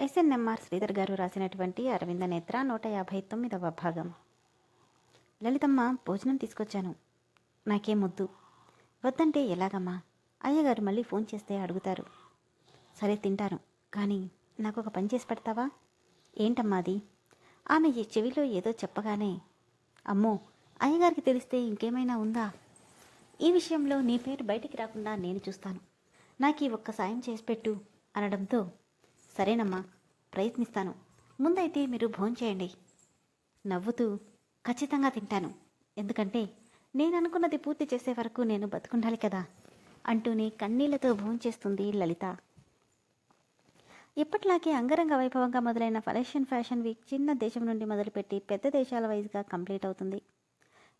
SNMR Sridhar గారు రాసినటువంటి అరవింద నేత్ర నూట యాభై తొమ్మిదవ భాగం. లలితమ్మ భోజనం తీసుకొచ్చాను. నాకేం వద్దు వద్దంటే ఎలాగమ్మా? అయ్యగారు మళ్ళీ ఫోన్ చేస్తే అడుగుతారు. సరే తింటాను. కానీ నాకు ఒక పని చేసి పెడతావా? ఏంటమ్మా అది? ఆమె ఈ చెవిలో ఏదో చెప్పగానే అమ్మో అయ్యగారికి తెలిస్తే ఇంకేమైనా ఉందా? ఈ విషయంలో నీ పేరు బయటికి రాకుండా నేను చూస్తాను. నాకు ఈ ఒక్క సాయం చేసి పెట్టు అనడంతో సరేనమ్మా ప్రయత్నిస్తాను. ముందైతే మీరు భోంచేయండి నవ్వుతూ ఖచ్చితంగా తింటాను. ఎందుకంటే నేను అనుకున్నది పూర్తి చేసే వరకు నేను బతుకుండాలి కదా అంటూనే కన్నీళ్ళతో భోంచేస్తుంది లలిత. ఇప్పట్లాగే అంగరంగ వైభవంగా మొదలైన ఫలేషియన్ ఫ్యాషన్ వీక్ చిన్న దేశం నుండి మొదలుపెట్టి పెద్ద దేశాల వైజ్గా కంప్లీట్ అవుతుంది.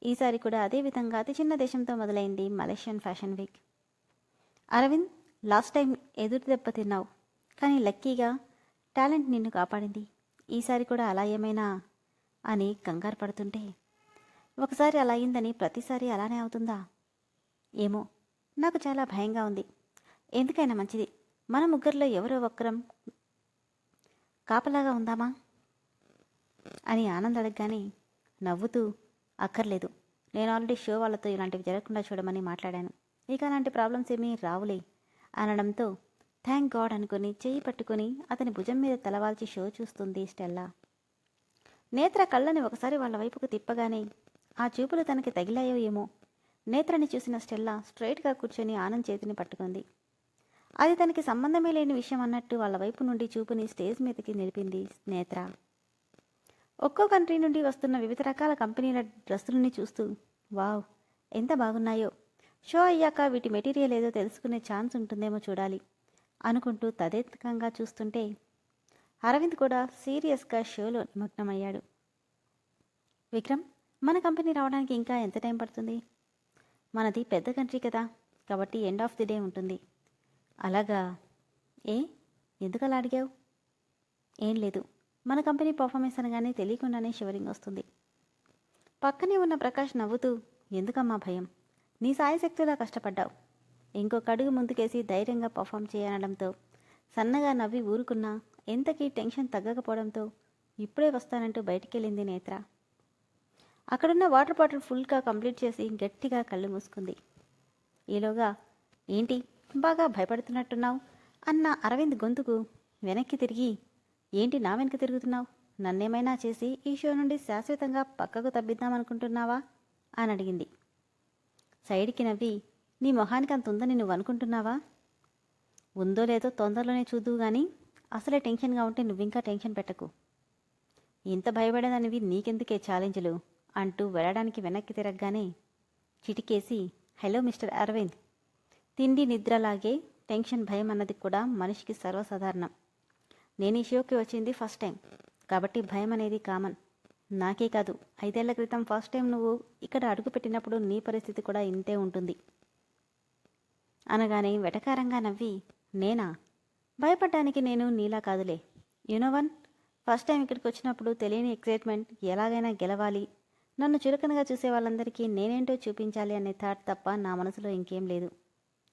ఈసారి కూడా అదే విధంగా అతి చిన్న దేశంతో మొదలైంది Malaysian fashion week. Arvind last time ఎదురు దెబ్బ తిన్నావు. కానీ లక్కీగా టాలెంట్ నిన్ను కాపాడింది. ఈసారి కూడా అలా ఏమైనా అని కంగారు పడుతుంటే ఒకసారి అలా అయిందని ప్రతిసారి అలానే అవుతుందా? ఏమో నాకు చాలా భయంగా ఉంది. ఎందుకైనా మంచిది. మన ముగ్గురిలో ఎవరో ఒక్కరం కాపలాగా ఉందామా? అని ఆనంద్ అడగగానే నవ్వుతూ అక్కర్లేదు. నేను ఆల్రెడీ షో వాళ్ళతో ఇలాంటివి జరగకుండా చూడమని మాట్లాడాను. ఇక అలాంటి ప్రాబ్లమ్స్ ఏమీ రావులే అనడంతో థ్యాంక్ గాడ్ అనుకుని చెయ్యి పట్టుకుని అతని భుజం మీద తలవాల్చి షో చూస్తుంది స్టెల్లా. నేత్ర కళ్ళని ఒకసారి వాళ్ళ వైపుకు తిప్పగానే ఆ చూపులు తనకి తగిలాయో ఏమో? నేత్రని చూసిన స్టెల్లా స్ట్రైట్గా కూర్చొని ఆనంద్ చేతిని పట్టుకుంది. అది తనకి సంబంధమే లేని విషయం అన్నట్టు వాళ్ళ వైపు నుండి చూపుని స్టేజ్ మీదకి నిలిపింది నేత్ర. ఒక్కో కంట్రీ నుండి వస్తున్న వివిధ రకాల కంపెనీల డ్రెస్సులని చూస్తూ వావ్ ఎంత బాగున్నాయో. షో అయ్యాక వీటి మెటీరియల్ ఏదో తెలుసుకునే ఛాన్స్ ఉంటుందేమో చూడాలి. అనుకుంటూ తదేకంగా చూస్తుంటే అరవింద్ కూడా సీరియస్గా షోలో నిమగ్నమయ్యాడు. విక్రమ్ మన కంపెనీ రావడానికి ఇంకా ఎంత టైం పడుతుంది? మనది పెద్ద కంట్రీ కదా కాబట్టి ఎండ్ ఆఫ్ ది డే ఉంటుంది. అలాగా? ఏ? ఎందుకు అలా అడిగావు? ఏం లేదు. మన కంపెనీ పర్ఫార్మెన్స్ అనగానే తెలియకుండానే షివరింగ్ వస్తుంది. పక్కనే ఉన్న ప్రకాష్ నవ్వుతూ ఎందుకమ్మా భయం? నీ సాయశక్తిలా కష్టపడ్డావు. ఇంకొక అడుగు ముందుకేసి ధైర్యంగా పర్ఫామ్ చేయనడంతో సన్నగా నవ్వి ఊరుకున్నా ఎంతకీ టెన్షన్ తగ్గకపోవడంతో ఇప్పుడే వస్తానంటూ బయటికెళ్ళింది నేత్ర. అక్కడున్న వాటర్ బాటిల్ ఫుల్గా కంప్లీట్ చేసి గట్టిగా కళ్ళు మూసుకుంది. ఈలోగా ఏంటి బాగా భయపడుతున్నట్టున్నావు? అన్న అరవింద్ గొంతుకు వెనక్కి తిరిగి ఏంటి నా వెనక్కి తిరుగుతున్నావు? నన్నేమైనా చేసి ఈ షో నుండి శాశ్వతంగా పక్కకు తప్పిద్దామనుకుంటున్నావా? అని అడిగింది. సైడ్కి నవ్వి నీ మొహానికి అంత ఉందని నువ్వు అనుకుంటున్నావా? ఉందో లేదో తొందరలోనే చూద్దువు కానీ అసలే టెన్షన్గా ఉంటే నువ్వింకా టెన్షన్ పెట్టకు. ఇంత భయపడేదానివి నీకెందుకే ఛాలెంజ్లు? అంటూ వెళ్ళడానికి వెనక్కి తిరగగానే చిటికేసి హలో మిస్టర్ అరవింద్. తిండి నిద్రలాగే టెన్షన్ భయం అన్నది కూడా మనిషికి సర్వసాధారణం. నేను ఈ షోకి వచ్చింది ఫస్ట్ టైం. కాబట్టి భయం అనేది కామన్. నాకే కాదు. ఐదేళ్ళ క్రితం ఫస్ట్ టైం నువ్వు ఇక్కడ అడుగుపెట్టినప్పుడు నీ పరిస్థితి కూడా ఇంతే ఉంటుంది. అనగానే వెటకారంగా నవ్వి నేనా? భయపడ్డానికి నేను నీలా కాదులే. యూనో వన్ ఫస్ట్ టైం ఇక్కడికి వచ్చినప్పుడు తెలియని ఎక్సైట్మెంట్ ఎలాగైనా గెలవాలి. నన్ను చులకనగా చూసే వాళ్ళందరికీ నేనేంటో చూపించాలి అనే థాట్ తప్ప నా మనసులో ఇంకేం లేదు.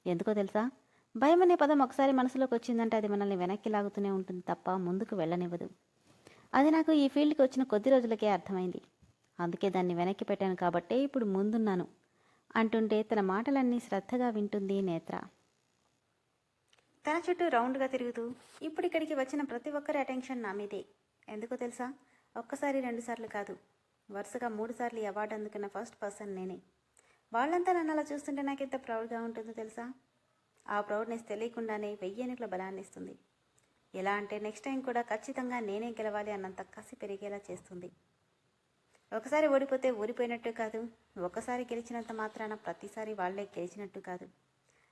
ఎందుకో తెలుసా? భయం అనే పదం ఒకసారి మనసులోకి వచ్చిందంటే అది మనల్ని వెనక్కి లాగుతూనే ఉంటుంది తప్ప ముందుకు వెళ్ళనివ్వదు. అది నాకు ఈ ఫీల్డ్కి వచ్చిన కొద్ది రోజులకే అర్థమైంది. అందుకే దాన్ని వెనక్కి పెట్టాను కాబట్టే ఇప్పుడు ముందున్నాను. అంటుంటే తన మాటలన్నీ శ్రద్ధగా వింటుంది నేత్ర. తన చుట్టూ రౌండ్గా తిరుగుతూ ఇప్పుడు ఇక్కడికి వచ్చిన ప్రతి ఒక్కరి అటెన్షన్ నా మీదే. ఎందుకో తెలుసా? ఒక్కసారి రెండుసార్లు కాదు. వరుసగా మూడుసార్లు అవార్డు అందుకున్న ఫస్ట్ పర్సన్ నేనే. వాళ్ళంతా నన్ను అలా చూస్తుంటే నాకు ఎంత ప్రౌడ్గా ఉంటుందో తెలుసా? ఆ ప్రౌడ్నెస్ తెలియకుండానే వెయ్యేనుకల బలాన్ని ఇస్తుంది. ఎలా అంటే నెక్స్ట్ టైం కూడా ఖచ్చితంగా నేనే గెలవాలి అన్నంత కసి పెరిగేలా చేస్తుంది. ఒకసారి ఓడిపోతే ఓడిపోయినట్టు కాదు. ఒకసారి గెలిచినంత మాత్రాన ప్రతిసారి వాళ్ళే గెలిచినట్టు కాదు.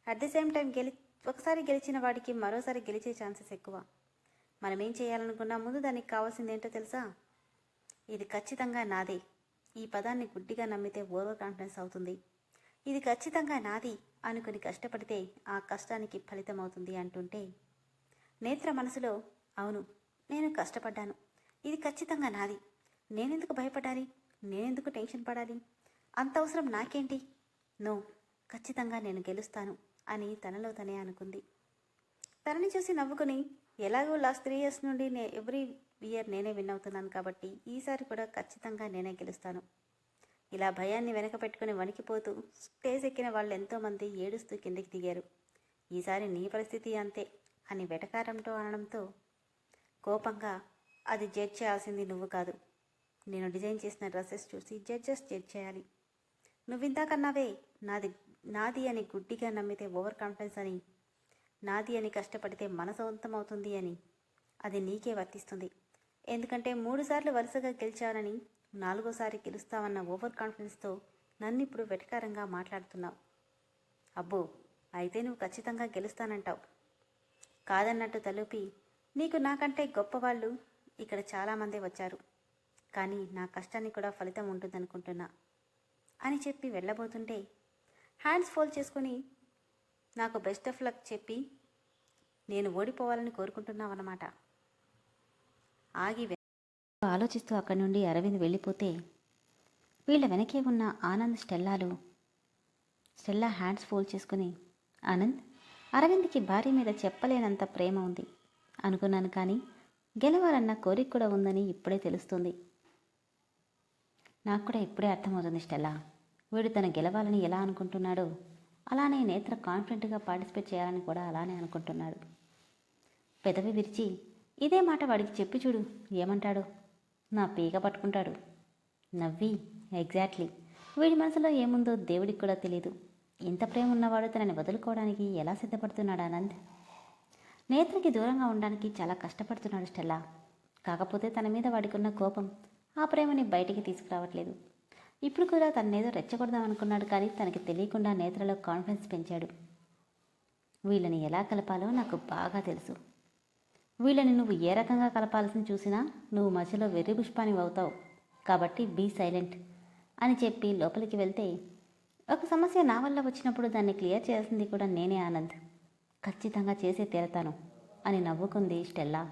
అట్ ది సేమ్ టైం గెలి ఒకసారి గెలిచిన వాడికి మరోసారి గెలిచే ఛాన్సెస్ ఎక్కువ. మనం ఏం చేయాలనుకున్నా ముందు దానికి కావాల్సింది ఏంటో తెలుసా? ఇది ఖచ్చితంగా నాదే. ఈ పదాన్ని గుడ్డిగా నమ్మితే ఓవర్ కాన్ఫిడెన్స్ అవుతుంది. ఇది ఖచ్చితంగా నాది అనుకుని కష్టపడితే ఆ కష్టానికి ఫలితం అవుతుంది అంటుంటే నేత్ర మనసులో అవును నేను కష్టపడ్డాను. ఇది ఖచ్చితంగా నాది. నేనెందుకు భయపడాలి? నేనెందుకు టెన్షన్ పడాలి? అంత అవసరం నాకేంటి? నో ఖచ్చితంగా నేను గెలుస్తాను అని తనలో తనే అనుకుంది. తనని చూసి నవ్వుకుని ఎలాగో లాస్ట్ త్రీ ఇయర్స్ నుండి నే ఎవ్రీ ఇయర్ నేనే విన్ అవుతున్నాను కాబట్టి ఈసారి కూడా ఖచ్చితంగా నేనే గెలుస్తాను. ఇలా భయాన్ని వెనక పెట్టుకుని వణికిపోతూ స్టేజ్ ఎక్కిన వాళ్ళు ఎంతోమంది ఏడుస్తూ కిందికి దిగారు. ఈసారి నీ పరిస్థితి అంతే అని వెటకారంతో అనడంతో కోపంగా అది జడ్జ్ చేయాల్సింది నువ్వు కాదు. నేను డిజైన్ చేసిన డ్రెస్సెస్ చూసి జడ్జెస్ జడ్జ్ చేయాలి. నువ్వు ఇందాకన్నావే నాది నాది అని గుడ్డిగా నమ్మితే ఓవర్ కాన్ఫిడెన్స్ అని. నాది అని కష్టపడితే మనసవంతం అవుతుంది అని. అది నీకే వర్తిస్తుంది. ఎందుకంటే మూడుసార్లు వరుసగా గెలిచానని నాలుగోసారి గెలుస్తావన్న ఓవర్ కాన్ఫిడెన్స్తో నన్ను ఇప్పుడు వెటకారంగా మాట్లాడుతున్నావు. అబ్బో అయితే నువ్వు ఖచ్చితంగా గెలుస్తానంటావు. కాదన్నట్టు తలుపి నీకు నాకంటే గొప్పవాళ్ళు ఇక్కడ చాలామందే వచ్చారు. కానీ నా కష్టానికి కూడా ఫలితం ఉంటుందనుకుంటున్నా అని చెప్పి వెళ్ళబోతుంటే హ్యాండ్స్ ఫోల్డ్ చేసుకుని నాకు బెస్ట్ ఆఫ్ లక్ చెప్పి నేను ఓడిపోవాలని కోరుకుంటున్నావన్నమాట. ఆగి ఆలోచిస్తూ అక్కడి నుండి అరవింద్ వెళ్ళిపోతే వీళ్ళ వెనకే ఉన్న ఆనంద్ స్టెల్లాలు. స్టెల్లా హ్యాండ్స్ ఫోల్డ్ చేసుకుని ఆనంద్ అరవింద్కి భార్య మీద చెప్పలేనంత ప్రేమ ఉంది అనుకున్నాను కానీ గెలవాలన్న కోరిక కూడా ఉందని ఇప్పుడే తెలుస్తుంది. నాకు కూడా ఇప్పుడే అర్థమవుతుంది స్టెల్లా. వీడు తను గెలవాలని ఎలా అనుకుంటున్నాడో? అలానే నేత్ర కాన్ఫిడెంట్గా పార్టిసిపేట్ చేయాలని కూడా అలానే అనుకుంటున్నాడు. పెదవి విరిచి ఇదే మాట వాడికి చెప్పి చూడు ఏమంటాడు? నా పీక పట్టుకుంటాడు. నవ్వి ఎగ్జాక్ట్లీ. వీడి మనసులో ఏముందో దేవుడికి కూడా తెలియదు ఇంత ప్రేమ ఉన్నవాడు తనని వదులుకోవడానికి ఎలా సిద్ధపడుతున్నాడు ఆనంద్? నేత్రకి దూరంగా ఉండడానికి చాలా కష్టపడుతున్నాడు స్టెల్లా. కాకపోతే తన మీద వాడికి ఉన్న కోపం ఆ ప్రేమని బయటికి తీసుకురావట్లేదు. ఇప్పుడు కూడా తన్నేదో రెచ్చగొడదాం అనుకున్నాడు కానీ తనకి తెలియకుండా నేత్రలో కాన్ఫిడెన్స్ పెంచాడు. వీళ్ళని ఎలా కలపాలో నాకు బాగా తెలుసు. వీళ్ళని నువ్వు ఏ రకంగా కలపాల్సిన చూసినా నువ్వు మధ్యలో వెర్రి పుష్పాని అవుతావు. కాబట్టి బీ సైలెంట్ అని చెప్పి లోపలికి వెళ్తే ఒక సమస్య నా వల్ల వచ్చినప్పుడు దాన్ని క్లియర్ చేయాల్సింది కూడా నేనే ఆనంద్. ఖచ్చితంగా చేసే తీరతాను అని నవ్వుకుంది స్టెల్లా.